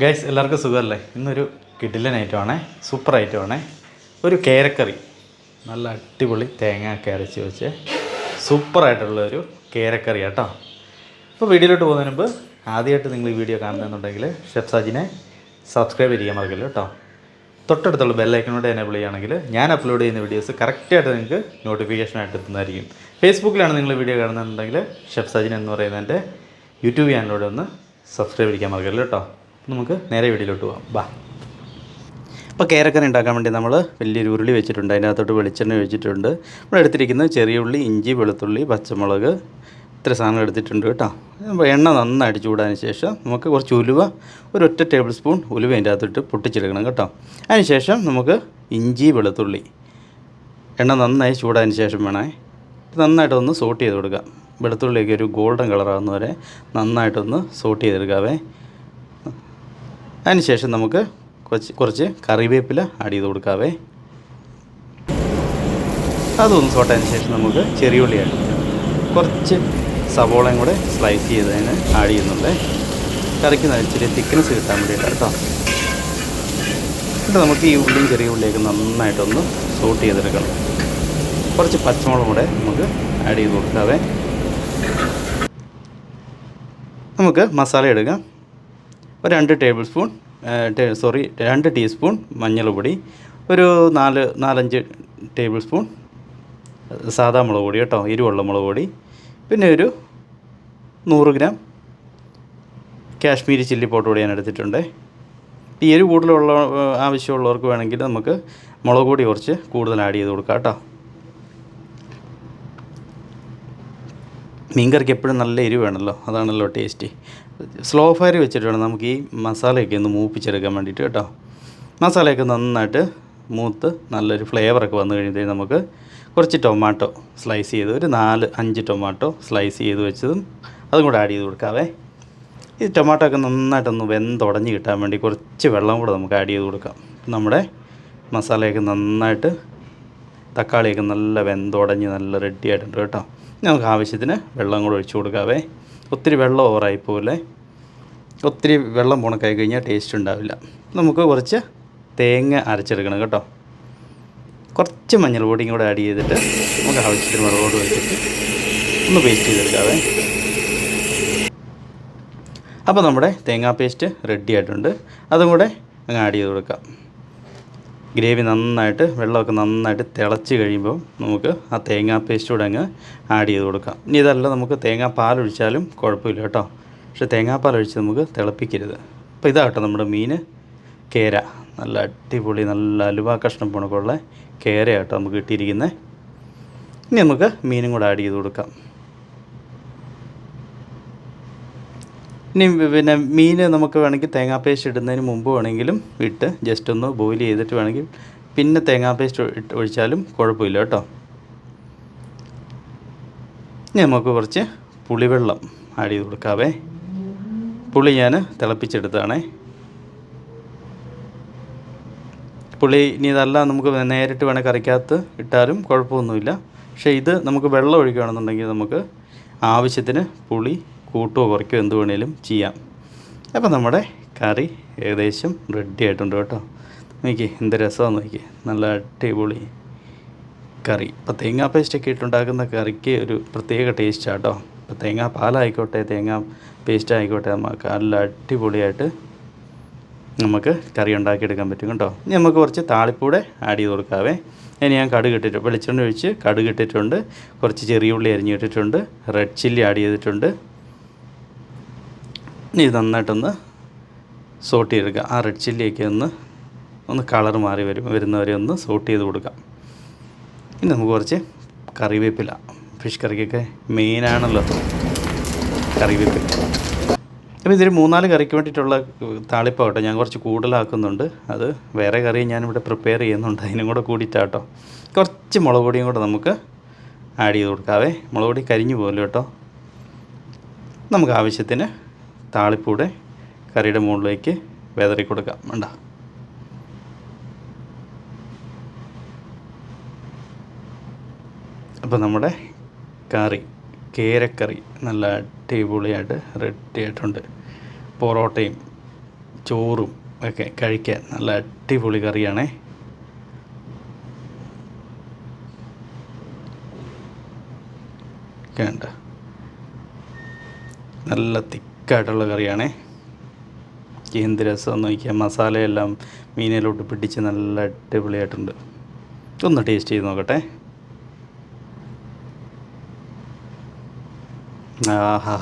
Guys എല്ലാവർക്കും സുഖമല്ലേ? ഇന്നൊരു കിഡിലൻ ഐറ്റമാണേ സൂപ്പർ ഐറ്റമാണേ ഒരു കേരക്കറി. നല്ല അടിപൊളി തേങ്ങ ഒക്കെ അരച്ച് വെച്ച് സൂപ്പറായിട്ടുള്ളൊരു കേരക്കറി കേട്ടോ ഇപ്പോൾ വീഡിയോയിലോട്ട് പോകുന്നതിന് മുമ്പ് ആദ്യമായിട്ട് നിങ്ങൾ ഈ വീഡിയോ കാണുന്നുണ്ടെങ്കിൽ ഷെഫ് സാജിനെ സബ്സ്ക്രൈബ് ചെയ്യാൻ മറക്കില്ല കേട്ടോ. തൊട്ടടുത്തുള്ള ബെല്ലൈക്കനോട് എനേബിൾ ചെയ്യുകയാണെങ്കിൽ ഞാൻ അപ്ലോഡ് ചെയ്യുന്ന വീഡിയോസ് കറക്റ്റായിട്ട് നിങ്ങൾക്ക് നോട്ടിഫിക്കേഷനായിട്ട് എത്തുന്നതായിരിക്കും. ഫേസ്ബുക്കിലാണ് നിങ്ങൾ വീഡിയോ കാണുന്നുണ്ടെങ്കിൽ ഷെഫ് സജിൻ എന്ന് പറയുന്നതിന്റെ യൂട്യൂബ് ചാനലിലൂടെ ഒന്ന് സബ്സ്ക്രൈബ് ചെയ്യാൻ മറക്കല്ലോ കേട്ടോ. നമുക്ക് നേരെ വീട്ടിലോട്ട് പോകാം ബാ. അപ്പോൾ കേരക്കറി ഉണ്ടാക്കാൻ വേണ്ടി നമ്മൾ വലിയൊരു ഉരുളി വെച്ചിട്ടുണ്ട്. അതിനകത്തോട്ട് വെളിച്ചെണ്ണ വെച്ചിട്ടുണ്ട് നമ്മൾ എടുത്തിരിക്കുന്നത് ചെറിയ ഉള്ളി ഇഞ്ചി വെളുത്തുള്ളി പച്ചമുളക് ഇത്ര സാധനങ്ങൾ എടുത്തിട്ടുണ്ട് കേട്ടോ. എണ്ണ നന്നായിട്ട് ചൂടാതിന് ശേഷം നമുക്ക് കുറച്ച് ഉലുവ ഒരു ഒറ്റ ടേബിൾ സ്പൂൺ ഉലുവ അതിന്റെ അകത്തിട്ട് പൊട്ടിച്ചെടുക്കണം കേട്ടോ. അതിന് ശേഷം നമുക്ക് ഇഞ്ചി വെളുത്തുള്ളി എണ്ണ നന്നായി ചൂടാതിന് ശേഷം വേണേ നന്നായിട്ടൊന്ന് സോട്ട് ചെയ്ത് കൊടുക്കാം. വെളുത്തുള്ളിയൊക്കെ ഒരു ഗോൾഡൻ കളറാകുന്ന വരെ നന്നായിട്ടൊന്ന് സോട്ട് ചെയ്തെടുക്കാവേ. അതിന് ശേഷം നമുക്ക് കുറച്ച് കുറച്ച് കറിവേപ്പില ആഡ് ചെയ്ത് കൊടുക്കാവേ. അതൊന്ന് സോട്ടതിന് ശേഷം നമുക്ക് ചെറിയ ഉള്ളി ആഡ് ചെയ്യാം. കുറച്ച് സവോളയും കൂടെ സ്ലൈസ് ചെയ്തതിന് ആഡ് ചെയ്യുന്നുണ്ട്. കറിക്ക് ഇച്ചിരി തിക്നെസ് കിട്ടാൻ വേണ്ടിയിട്ട് കേട്ടോ. എന്നിട്ട് നമുക്ക് ഈ ഉള്ളിയും ചെറിയ ഉള്ളിയൊക്കെ നന്നായിട്ടൊന്ന് സോട്ട് ചെയ്തെടുക്കണം. കുറച്ച് പച്ചമുളകും കൂടെ നമുക്ക് ആഡ് ചെയ്ത് കൊടുക്കാവേ. നമുക്ക് മസാല എടുക്കാം ഒരു രണ്ട് ടേബിൾ സ്പൂൺ സോറി രണ്ട് ടീസ്പൂൺ മഞ്ഞൾപ്പൊടി ഒരു നാല് നാലഞ്ച് ടേബിൾ സ്പൂൺ സാധാ മുളക് പൊടി കേട്ടോ എരിവുള്ള മുളക് പൊടി പിന്നെ ഒരു നൂറ് ഗ്രാം കാശ്മീരി ചില്ലി പൗഡർ കൂടി ഞാൻ എടുത്തിട്ടുണ്ട്. ഈ എരിവ് കൂടുതലുള്ള ആവശ്യമുള്ളവർക്ക് വേണമെങ്കിൽ നമുക്ക് മുളക് പൊടി കുറച്ച് കൂടുതൽ ആഡ് ചെയ്ത് കൊടുക്കാം കേട്ടോ. മീൻകറിക്ക് എപ്പോഴും നല്ല എരിവ് വേണമല്ലോ അതാണല്ലോ ടേസ്റ്റ്. സ്ലോ ഫയർ വെച്ചിട്ട് വേണം നമുക്ക് ഈ മസാലയൊക്കെ ഒന്ന് മൂപ്പിച്ചെടുക്കാൻ വേണ്ടിയിട്ട് കേട്ടോ. മസാലയൊക്കെ നന്നായിട്ട് മൂത്ത് നല്ലൊരു ഫ്ലേവറൊക്കെ വന്നു കഴിയുമ്പോഴത്തേക്കും നമുക്ക് കുറച്ച് ടൊമാറ്റോ സ്ലൈസ് ചെയ്ത് ഒരു നാല് അഞ്ച് ടൊമാറ്റോ സ്ലൈസ് ചെയ്ത് വെച്ചതും അതും കൂടെ ആഡ് ചെയ്ത് കൊടുക്കാവേ. ഈ ടൊമാറ്റോ ഒക്കെ നന്നായിട്ടൊന്ന് വെന്തുടഞ്ഞ് കിട്ടാൻ വേണ്ടി കുറച്ച് വെള്ളം കൂടെ നമുക്ക് ആഡ് ചെയ്ത് കൊടുക്കാം. നമ്മുടെ മസാലയൊക്കെ നന്നായിട്ട് തക്കാളിയൊക്കെ നല്ല വെന്തുടഞ്ഞ് നല്ല റെഡി ആയിട്ടുണ്ട് കേട്ടോ നമുക്ക് ആവശ്യത്തിന് വെള്ളം കൂടെ ഒഴിച്ചു കൊടുക്കാവേ. ഒത്തിരി വെള്ളം ഓവറായി പോലെ ഒത്തിരി വെള്ളം പോണക്കായി കഴിഞ്ഞാൽ ടേസ്റ്റ് ഉണ്ടാവില്ല. നമുക്ക് കുറച്ച് തേങ്ങ അരച്ചെടുക്കണം കേട്ടോ. കുറച്ച് മഞ്ഞൾ പൊടിയും കൂടെ ആഡ് ചെയ്തിട്ട് നമുക്ക് ആവശ്യത്തിന് വെള്ളമോട് വെച്ചിട്ട് ഒന്ന് പേസ്റ്റ് ചെയ്തെടുക്കാവേ. അപ്പോൾ നമ്മുടെ തേങ്ങാ പേസ്റ്റ് റെഡി ആയിട്ടുണ്ട്. അതും കൂടെ അങ്ങ് ആഡ് ചെയ്ത് കൊടുക്കാം. ഗ്രേവി നന്നായിട്ട് വെള്ളമൊക്കെ നന്നായിട്ട് തിളച്ച് കഴിയുമ്പോൾ നമുക്ക് ആ തേങ്ങാ പേസ്റ്റ് കൂടെ അങ്ങ് ആഡ് ചെയ്ത് കൊടുക്കാം. ഇനി ഇതല്ല നമുക്ക് തേങ്ങാ പാലൊഴിച്ചാലും കുഴപ്പമില്ല കേട്ടോ. പക്ഷേ തേങ്ങാപ്പാൽ ഒഴിച്ച് നമുക്ക് തിളപ്പിക്കരുത്. അപ്പോൾ ഇതാട്ടോ നമ്മുടെ മീൻ കേര. നല്ല അടിപൊളി നല്ല അലുവാ കഷ്ണം പോണക്കുള്ള കേരയാട്ടോ നമുക്ക് കിട്ടിയിരിക്കുന്നത് ഇനി നമുക്ക് മീനും കൂടെ ആഡ് ചെയ്ത് കൊടുക്കാം. ഇനി പിന്നെ മീൻ നമുക്ക് വേണമെങ്കിൽ തേങ്ങാ പേസ്റ്റ് ഇടുന്നതിന് മുമ്പ് വേണമെങ്കിലും ഇട്ട് ജസ്റ്റ് ഒന്ന് ബോയിൽ ചെയ്തിട്ട് വേണമെങ്കിൽ പിന്നെ തേങ്ങാ പേസ്റ്റ് ഇട്ട് ഒഴിച്ചാലും കുഴപ്പമില്ല കേട്ടോ. ഇനി നമുക്ക് കുറച്ച് പുളിവെള്ളം ആഡ് ചെയ്ത് കൊടുക്കാവേ. പുളി ഞാൻ തിളപ്പിച്ചെടുത്താണേ പുളി ഇനി ഇതല്ല നമുക്ക് നേരിട്ട് വേണേൽ കറിക്കകത്ത് ഇട്ടാലും കുഴപ്പമൊന്നുമില്ല. പക്ഷേ ഇത് നമുക്ക് വെള്ളം ഒഴിക്കുകയാണെന്നുണ്ടെങ്കിൽ നമുക്ക് ആവശ്യത്തിന് പുളി കൂട്ടുകയോ കുറയ്ക്കുകയോ എന്ത് വേണേലും ചെയ്യാം. അപ്പോൾ നമ്മുടെ കറി ഏകദേശം റെഡി ആയിട്ടുണ്ട് കേട്ടോ. നോക്കി എന്ത് രസമാണെന്ന് നോക്കി നല്ല അടിപൊളി കറി. ഇപ്പോൾ തേങ്ങാ പേസ്റ്റൊക്കെ ഇട്ടുണ്ടാക്കുന്ന കറിക്ക് ഒരു പ്രത്യേക ടേസ്റ്റാണ് കേട്ടോ. ഇപ്പോൾ തേങ്ങാ പാലായിക്കോട്ടെ തേങ്ങാ പേസ്റ്റ് ആയിക്കോട്ടെ നമുക്ക് നല്ല അടിപൊളിയായിട്ട് നമുക്ക് കറി ഉണ്ടാക്കിയെടുക്കാൻ പറ്റും കേട്ടോ. ഇനി നമുക്ക് കുറച്ച് താളിപ്പൂടെ ആഡ് ചെയ്ത് കൊടുക്കാവേ. ഇനി ഞാൻ കടുക് ഇട്ടിട്ട് വെളിച്ചെണ്ണ ഒഴിച്ച് കടുക് ഇട്ടിട്ടുണ്ട്. കുറച്ച് ചെറിയ ഉള്ളി അരിഞ്ഞിട്ടിട്ടുണ്ട്. റെഡ് ചില്ലി ആഡ് ചെയ്തിട്ടുണ്ട്. ഇനി ഇത് നന്നായിട്ടൊന്ന് സോട്ട് ചെയ്തെടുക്കുക. ആ റെഡ് ചില്ലിയൊക്കെ ഒന്ന് ഒന്ന് കളർ മാറി വരും വരുന്നവരെ ഒന്ന് സോട്ട് ചെയ്ത് കൊടുക്കാം. ഇനി നമുക്ക് കുറച്ച് കറിവേപ്പില. ഫിഷ് കറിക്കൊക്കെ മെയിനാണല്ലോ കറിവേപ്പില. അപ്പോൾ ഇതൊരു മൂന്നാൽ കറിക്ക് വേണ്ടിയിട്ടുള്ള താളിപ്പാട്ടോ ഞാൻ കുറച്ച് കൂടുതലാക്കുന്നുണ്ട്. അത് വേറെ കറി ഞാനിവിടെ പ്രിപ്പയർ ചെയ്യുന്നുണ്ട്. അതിനും കൂടെ കൂടിയിട്ടാട്ടോ കുറച്ച് മുളക് പൊടിയും കൂടെ നമുക്ക് ആഡ് ചെയ്ത് കൊടുക്കാവേ. മുളക് പൊടി കരിഞ്ഞു പോകല്ലോ കേട്ടോ നമുക്ക് ആവശ്യത്തിന് താളിപ്പൂടെ കറിയുടെ മുകളിലേക്ക് വെതറി കൊടുക്കാം. വേണ്ട അപ്പോൾ നമ്മുടെ കറി കേരക്കറി നല്ല അടിപൊളിയായിട്ട് റെഡിയായിട്ടുണ്ട്. പൊറോട്ടയും ചോറും ഒക്കെ കഴിക്കാൻ നല്ല അടിപൊളി കറിയാണേ. വേണ്ട നല്ല തിക്കായിട്ടുള്ള കറിയാണേ. എന്ത് രസം നോക്കിയാൽ മസാലയെല്ലാം മീനിലോട്ട് പിടിച്ച് നല്ല അടിപൊളിയായിട്ടുണ്ട്. ഒന്ന് ടേസ്റ്റ് ചെയ്ത് നോക്കട്ടെ. ആഹാ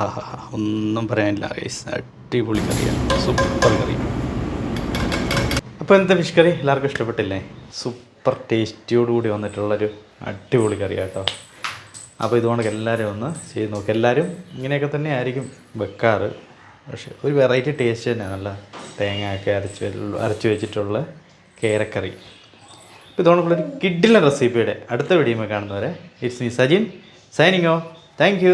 ഒന്നും പറയാനില്ല ഗൈസ് അടിപൊളി കറിയാണ്. സൂപ്പർ കറി. അപ്പോൾ എന്താ ഫിഷ് കറി? എല്ലാവർക്കും ഇഷ്ടപ്പെട്ടില്ലേ? സൂപ്പർ ടേസ്റ്റിയോടുകൂടി വന്നിട്ടുള്ളൊരു അടിപൊളി കറി കേട്ടോ അപ്പോൾ ഇതുകൊണ്ട് എല്ലാവരും ഒന്ന് ചെയ്ത് നോക്കുക എല്ലാവരും ഇങ്ങനെയൊക്കെ തന്നെ ആയിരിക്കും വെക്കാറ്. പക്ഷേ ഒരു വെറൈറ്റി ടേസ്റ്റ് തന്നെ. നല്ല തേങ്ങ ഒക്കെ അരച്ച് അരച്ച് വെച്ചിട്ടുള്ള കേരക്കറി. അപ്പോൾ ഒരു കിഡിലെ റെസിപ്പിയുടെ അടുത്ത വീഡിയോ കാണുന്നവരെ it's me Sajin signing off thank